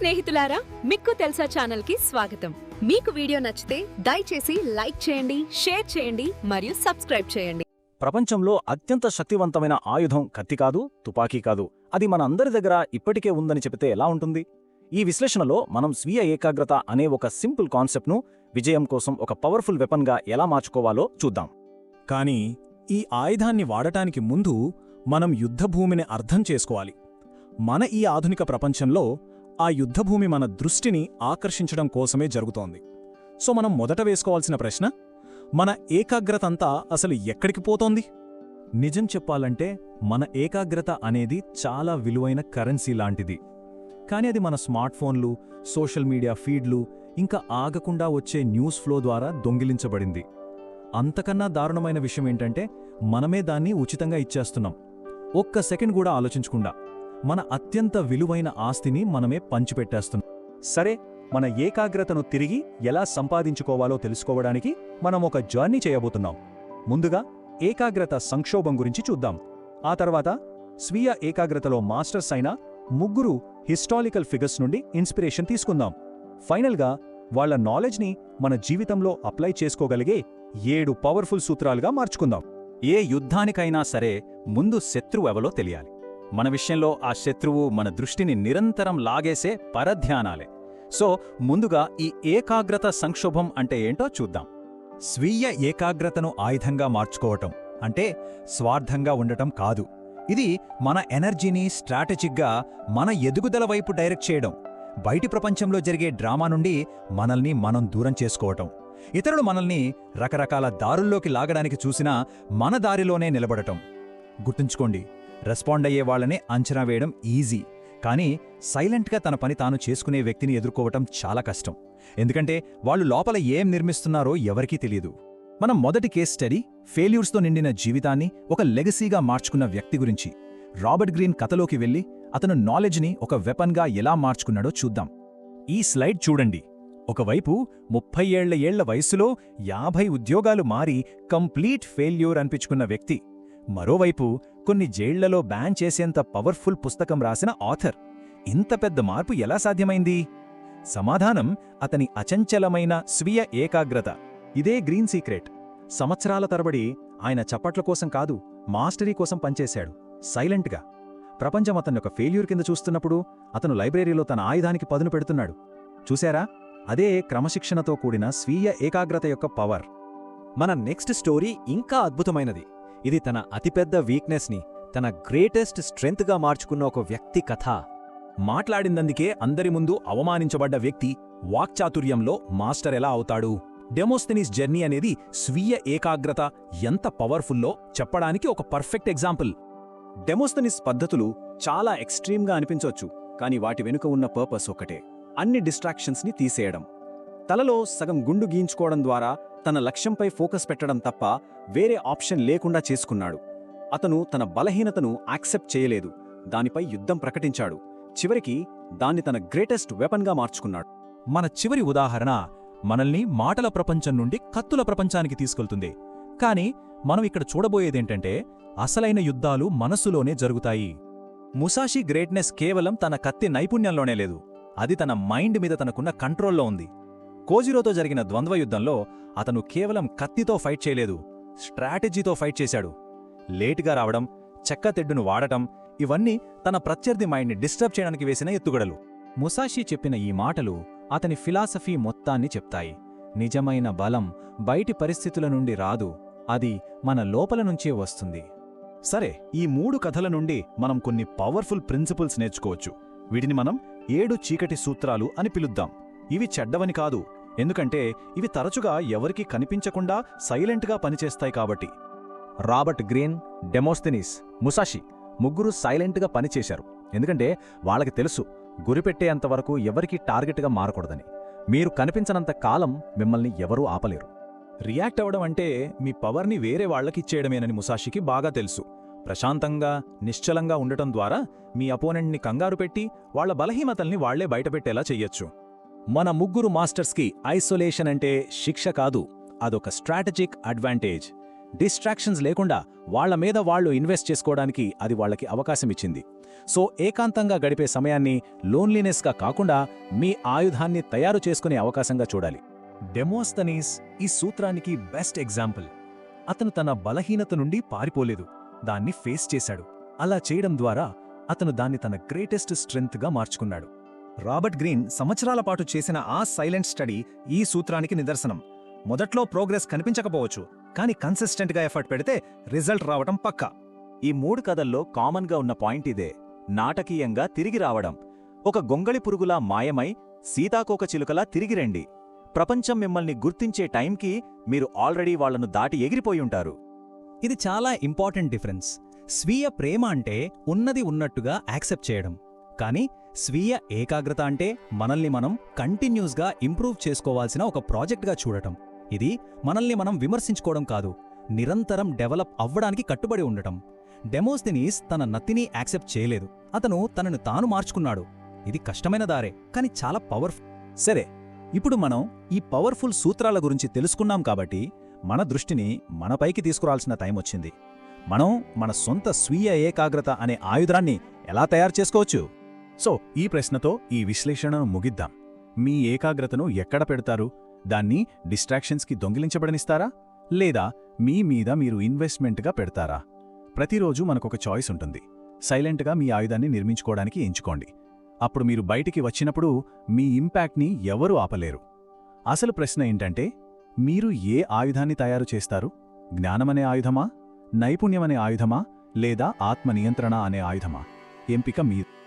స్నేహితులారా మిక్కు తెలుసా ఛానల్కి స్వాగతం. మీకు వీడియో నచ్చితే దయచేసి లైక్ చేయండి షేర్ చేయండి మరియు సబ్స్క్రైబ్ చేయండి. ప్రపంచంలో అత్యంత శక్తివంతమైన ఆయుధం కత్తి కాదు తుపాకీ కాదు. అది మన అందరి దగ్గర ఇప్పటికే ఉందని చెబితే ఎలా ఉంటుంది? ఈ విశ్లేషణలో మనం స్వీయ ఏకాగ్రత అనే ఒక సింపుల్ కాన్సెప్ట్ను విజయం కోసం ఒక పవర్ఫుల్ వెపన్గా ఎలా మార్చుకోవాలో చూద్దాం. కానీ ఈ ఆయుధాన్ని వాడటానికి ముందు మనం యుద్ధభూమిని అర్థం చేసుకోవాలి. మన ఈ ఆధునిక ప్రపంచంలో ఆ యుద్ధభూమి మన దృష్టిని ఆకర్షించడం కోసమే జరుగుతోంది. సో మనం మొదట వేసుకోవాల్సిన ప్రశ్న మన ఏకాగ్రతంతా అసలు ఎక్కడికి పోతోంది? నిజం చెప్పాలంటే మన ఏకాగ్రత అనేది చాలా విలువైన కరెన్సీ లాంటిది. కానీ అది మన స్మార్ట్ ఫోన్లు సోషల్ మీడియా ఫీడ్లు ఇంకా ఆగకుండా వచ్చే న్యూస్ ఫ్లో ద్వారా దొంగిలించబడింది. అంతకన్నా దారుణమైన విషయం ఏంటంటే మనమే దాన్ని ఉచితంగా ఇచ్చేస్తున్నాం. ఒక్క సెకండ్ కూడా ఆలోచించకుండా. మన అత్యంత విలువైన ఆస్తిని మనమే పంచిపెట్టేస్తున్నాం. సరే మన ఏకాగ్రతను తిరిగి ఎలా సంపాదించుకోవాలో తెలుసుకోవడానికి మనం ఒక జర్నీ చేయబోతున్నాం. ముందుగా ఏకాగ్రత సంక్షోభం గురించి చూద్దాం. ఆ తర్వాత స్వీయ ఏకాగ్రతలో మాస్టర్స్ అయిన ముగ్గురు హిస్టారికల్ ఫిగర్స్ నుండి ఇన్స్పిరేషన్ తీసుకుందాం. ఫైనల్గా వాళ్ళ నాలెడ్జ్ని మన జీవితంలో అప్లై చేసుకోగలిగే ఏడు పవర్ఫుల్ సూత్రాలుగా మార్చుకుందాం. ఏ యుద్ధానికైనా సరే ముందు శత్రువు ఎవలో తెలియాలి? మన విషయంలో ఆ శత్రువు మన దృష్టిని నిరంతరం లాగేసే పరధ్యానాలే. సో ముందుగా ఈ ఏకాగ్రత సంక్షోభం అంటే ఏంటో చూద్దాం. స్వీయ ఏకాగ్రతను ఆయుధంగా మార్చుకోవటం అంటే స్వార్థంగా ఉండటం కాదు. ఇది మన ఎనర్జీని స్ట్రాటజిక్గా మన ఎదుగుదల వైపు డైరెక్ట్ చేయడం బయటి ప్రపంచంలో జరిగే డ్రామా నుండి మనల్ని మనం దూరం చేసుకోవటం. ఇతరులు మనల్ని రకరకాల దారుల్లోకి లాగడానికి చూసినా మన దారిలోనే నిలబడటం. గుర్తుంచుకోండి రెస్పాండ్ అయ్యే వాళ్ళనే అంచనా వేయడం ఈజీ. కానీ సైలెంట్గా తన పని తాను చేసుకునే వ్యక్తిని ఎదుర్కోవటం చాలా కష్టం. ఎందుకంటే వాళ్ళు లోపల ఏం నిర్మిస్తున్నారో ఎవరికీ తెలియదు మనం మొదటి కేస్ స్టడీ ఫెయిల్యూర్స్తో నిండిన జీవితాన్ని ఒక లెగసీగా మార్చుకున్న వ్యక్తి గురించి రాబర్ట్ గ్రీన్ కథలోకి వెళ్ళి అతను నాలెడ్జ్ని ఒక వెపన్గా ఎలా మార్చుకున్నాడో చూద్దాం. ఈ స్లైడ్ చూడండి. ఒకవైపు ముప్పై ఏళ్ళ ఏళ్ళ వయసులో యాభై ఉద్యోగాలు మారి కంప్లీట్ ఫెయిల్యూర్ అనిపించుకున్న వ్యక్తి మరోవైపు కొన్ని జైళ్ళలో బ్యాన్ చేసేంత పవర్ఫుల్ పుస్తకం రాసిన ఆథర్ ఇంత పెద్ద మార్పు ఎలా సాధ్యమైంది? సమాధానం అతని అచంచలమైన స్వీయ ఏకాగ్రత. ఇదే గ్రీన్ సీక్రెట్. సంవత్సరాల తరబడి ఆయన చప్పట్ల కోసం కాదు మాస్టరీ కోసం పనిచేశాడు. సైలెంట్గా. ప్రపంచం అతన్ని ఒక ఫెయిల్యూర్ కింద చూస్తున్నప్పుడు అతను లైబ్రరీలో తన ఆయుధానికి పదును పెడుతున్నాడు. చూశారా? అదే క్రమశిక్షణతో కూడిన స్వీయ ఏకాగ్రత యొక్క పవర్. మన నెక్స్ట్ స్టోరీ ఇంకా అద్భుతమైనది. ఇది తన అతిపెద్ద వీక్నెస్ని తన గ్రేటెస్ట్ స్ట్రెంత్గా మార్చుకున్న ఒక వ్యక్తి కథ. మాట్లాడిందందుకే అందరి ముందు అవమానించబడ్డ వ్యక్తి వాక్చాతుర్యంలో మాస్టర్ ఎలా అవుతాడు? డెమోస్థెనిస్ జర్నీ అనేది స్వీయ ఏకాగ్రత ఎంత పవర్ఫుల్లో చెప్పడానికి ఒక పర్ఫెక్ట్ ఎగ్జాంపుల్. డెమోస్తనిస్ పద్ధతులు చాలా ఎక్స్ట్రీమ్గా అనిపించొచ్చు కానీ వాటి వెనుక ఉన్న పర్పస్ ఒకటే అన్ని డిస్ట్రాక్షన్స్ని తీసేయడం. తలలో సగం గుండు గీయించుకోవడం ద్వారా తన లక్ష్యంపై ఫోకస్ పెట్టడం తప్ప వేరే ఆప్షన్ లేకుండా చేసుకున్నాడు. అతను తన బలహీనతను యాక్సెప్ట్ చేయలేదు. దానిపై యుద్ధం ప్రకటించాడు. చివరికి దాన్ని తన గ్రేటెస్ట్ వెపన్గా మార్చుకున్నాడు. మన చివరి ఉదాహరణ మనల్ని మాటల ప్రపంచం నుండి కత్తుల ప్రపంచానికి తీసుకెళ్తుంది. కాని మనం ఇక్కడ చూడబోయేదేంటంటే అసలైన యుద్ధాలు మనస్సులోనే జరుగుతాయి. ముసాషి గ్రేట్నెస్ కేవలం తన కత్తి నైపుణ్యంలోనే లేదు. అది తన మైండ్ మీద తనకున్న కంట్రోల్లో ఉంది. కోజిరోతో జరిగిన ద్వంద్వ యుద్ధంలో అతను కేవలం కత్తితో ఫైట్ చేయలేదు స్ట్రాటజీతో ఫైట్ చేశాడు. లేటుగా రావడం చెక్కతెడ్డును వాడటం ఇవన్నీ తన ప్రత్యర్థి మైండ్ని డిస్టర్బ్ చేయడానికి వేసిన ఎత్తుగడలు. ముసాషి చెప్పిన ఈ మాటలు అతని ఫిలాసఫీ మొత్తాన్ని చెప్తాయి. నిజమైన బలం బయటి పరిస్థితుల నుండి రాదు అది మన లోపల నుంచే వస్తుంది. సరే ఈ మూడు కథల నుండి మనం కొన్ని పవర్ఫుల్ ప్రిన్సిపల్స్ నేర్చుకోవచ్చు. వీటిని మనం ఏడు చీకటి సూత్రాలు అని పిలుద్దాం. ఇవి చెడ్డవని కాదు ఎందుకంటే ఇవి తరచుగా ఎవరికీ కనిపించకుండా సైలెంట్గా పనిచేస్తాయి కాబట్టి. రాబర్ట్ గ్రీన్ డెమోస్థెనిస్ ముసాషి ముగ్గురు సైలెంట్గా పనిచేశారు. ఎందుకంటే వాళ్ళకి తెలుసు గురిపెట్టేంతవరకు ఎవరికీ టార్గెట్గా మారకూడదని. మీరు కనిపించనంత కాలం మిమ్మల్ని ఎవరూ ఆపలేరు. రియాక్ట్ అవ్వడం అంటే మీ పవర్ని వేరే వాళ్ళకిచ్చేయడమేనని ముసాషికి బాగా తెలుసు. ప్రశాంతంగా నిశ్చలంగా ఉండటం ద్వారా మీ అపోనెంట్ని కంగారు పెట్టి వాళ్ళ బలహీనతల్ని వాళ్ళే బయటపెట్టేలా చెయ్యొచ్చు. మన ముగ్గురు మాస్టర్స్కి ఐసోలేషన్ అంటే శిక్ష కాదు అదొక స్ట్రాటజిక్ అడ్వాంటేజ్. డిస్ట్రాక్షన్స్ లేకుండా వాళ్ళ మీద వాళ్ళు ఇన్వెస్ట్ చేసుకోవడానికి అది వాళ్ళకి అవకాశం ఇచ్చింది సో ఏకాంతంగా గడిపే సమయాన్ని లోన్లీనెస్గా కాకుండా మీ ఆయుధాన్ని తయారు చేసుకునే అవకాశంగా చూడాలి. డెమోస్తనీస్ ఈ సూత్రానికి బెస్ట్ ఎగ్జాంపుల్. అతను తన బలహీనత నుండి పారిపోలేదు దాన్ని ఫేస్ చేశాడు. అలా చేయడం ద్వారా అతను దాన్ని తన గ్రేటెస్ట్ స్ట్రెంగ్త్గా మార్చుకున్నాడు. రాబర్ట్ గ్రీన్ సంవత్సరాల పాటు చేసిన ఆ సైలెంట్ స్టడీ ఈ సూత్రానికి నిదర్శనం. మొదట్లో ప్రోగ్రెస్ కనిపించకపోవచ్చు కానీ కన్సిస్టెంట్గా ఎఫర్ట్ పెడితే రిజల్ట్ రావటం పక్కా. ఈ మూడు కథల్లో కామన్గా ఉన్న పాయింట్ ఇదే నాటకీయంగా తిరిగి రావడం. ఒక గొంగళి పురుగులా మాయమై సీతాకోక చిలుకలా తిరిగి రండి. ప్రపంచం మిమ్మల్ని గుర్తించే టైంకి మీరు ఆల్రెడీ వాళ్ళను దాటి ఎగిరిపోయి ఉంటారు. ఇది చాలా ఇంపార్టెంట్ డిఫరెన్స్. స్వీయ ప్రేమ అంటే ఉన్నది ఉన్నట్టుగా యాక్సెప్ట్ చేయడం. కానీ స్వీయ ఏకాగ్రత అంటే మనల్ని మనం కంటిన్యూస్గా ఇంప్రూవ్ చేసుకోవాల్సిన ఒక ప్రాజెక్ట్గా చూడటం. ఇది మనల్ని మనం విమర్శించుకోవడం కాదు నిరంతరం డెవలప్ అవ్వడానికి కట్టుబడి ఉండటం. డెమోస్తినీస్ తన నత్తిని యాక్సెప్ట్ చేయలేదు. అతను తనను తాను మార్చుకున్నాడు. ఇది కష్టమైన దారే కానీ చాలా పవర్ఫుల్ సరే ఇప్పుడు మనం ఈ పవర్ఫుల్ సూత్రాల గురించి తెలుసుకున్నాం కాబట్టి మన దృష్టిని మనపైకి తీసుకురాల్సిన టైం వచ్చింది. మనం మన సొంత స్వీయ ఏకాగ్రత అనే ఆయుధాన్ని ఎలా తయారు చేసుకోవచ్చు? సో ఈ ప్రశ్నతో ఈ విశ్లేషణను ముగిద్దాం. మీ ఏకాగ్రతను ఎక్కడ పెడతారు? దాన్ని డిస్ట్రాక్షన్స్కి దొంగిలించబడనిస్తారా? లేదా మీ మీద మీరు ఇన్వెస్ట్మెంట్గా పెడతారా? ప్రతిరోజు మనకొక చాయిస్ ఉంటుంది. సైలెంట్గా మీ ఆయుధాన్ని నిర్మించుకోవడానికి ఎంచుకోండి. అప్పుడు మీరు బయటికి వచ్చినప్పుడు మీ ఇంపాక్ట్ని ఎవరూ ఆపలేరు. అసలు ప్రశ్న ఏంటంటే మీరు ఏ ఆయుధాన్ని తయారు చేస్తారు? జ్ఞానమనే ఆయుధమా? నైపుణ్యమనే ఆయుధమా? లేదా ఆత్మ నియంత్రణ అనే ఆయుధమా? ఎంపిక మీరు